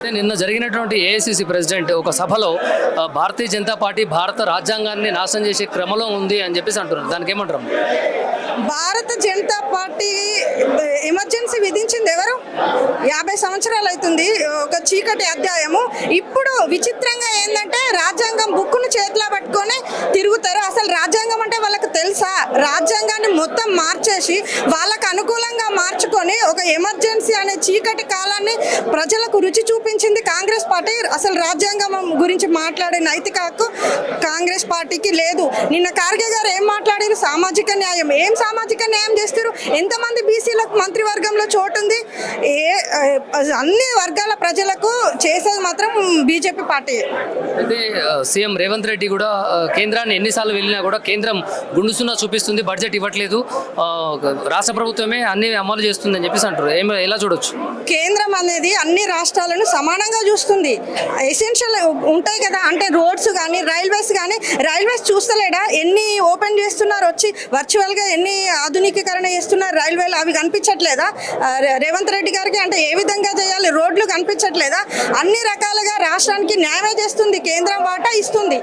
నిన్న జరిగినటువంటి AICC president ఒక సభలో భారతీయ జనతా పార్టీ భారత రాజ్యాంగాన్ని నాశనం చేసే క్రమంలో ఉంది అని చెప్పేసి అంటున్నారు. దానికి ఏమంటారు? భారత జనతా పార్టీ ఎమర్జెన్సీ విధించింది ఎవరు? యాభై సంవత్సరాలు అవుతుంది ఒక చీకటి అధ్యాయము. ఇప్పుడు విచిత్రంగా ఏంటంటే రాజ్యాంగం బుక్కును చేతిలో పట్టుకొని తిరుగుతారు. అసలు రాజ్యాంగం అంటే వాళ్ళకి తెలుసా? రాజ్యాంగాన్ని మొత్తం మార్చేసి వాళ్ళకు అనుకూలంగా మార్చుకొని ఒక ఎమర్జెన్సీ అనే చీకటి కాలాన్ని ప్రజలకు రుచి చూపించింది కాంగ్రెస్ పార్టీ. అసలు రాజ్యాంగం గురించి మాట్లాడే నైతిక హక్కు కాంగ్రెస్ పార్టీకి లేదు. నిన్న ఖార్గే గారు ఏం మాట్లాడారు? సామాజిక న్యాయం. ఏం సామాజిక న్యాయం చేస్తారు? ఎంతమంది బీసీలకు మంత్రివర్గంలో చోటు ఉంది ఏ ఏ, అన్ని వర్గాల ప్రజలకు చేసేది మాత్రం బీజేపీ పార్టీ. అయితే సీఎం రేవంత్ రెడ్డి కూడా కేంద్రాన్ని ఎన్నిసార్లు వెళ్ళినా కూడా కేంద్రం గుండుసున్నా చూపిస్తుంది బడ్జెట్ ఇవ్వట్లేదు. రాష్ట్ర ప్రభుత్వమే అన్ని అమలు చేస్తుందని చెప్పేసి అంటారు? ఎలా చూడొచ్చు? కేంద్రం అనేది అన్ని రాష్ట్రాలను సమానంగా చూస్తుంది. ఎసెన్షియల్ ఉంటాయి కదా అంటే రోడ్స్ కానీ రైల్వేస్ కానీ రైల్వేస్ చూస్తలేడా? ఎన్ని ఓపెన్ చేస్తున్నారు వచ్చి వర్చువల్గా ఎన్ని ఆధునికీకరణ చేస్తున్నారు రైల్వేలు? అవి కనిపించట్లేదా? రేవంత్ రెడ్డి గారికి అంటే ఏ విధంగా చేయాలి? రోడ్లు కనిపించట్లేదా? అన్ని రకాలుగా రాష్ట్రానికి న్యాయమే చేస్తుంది కేంద్రం వాటా ఇస్తుంది.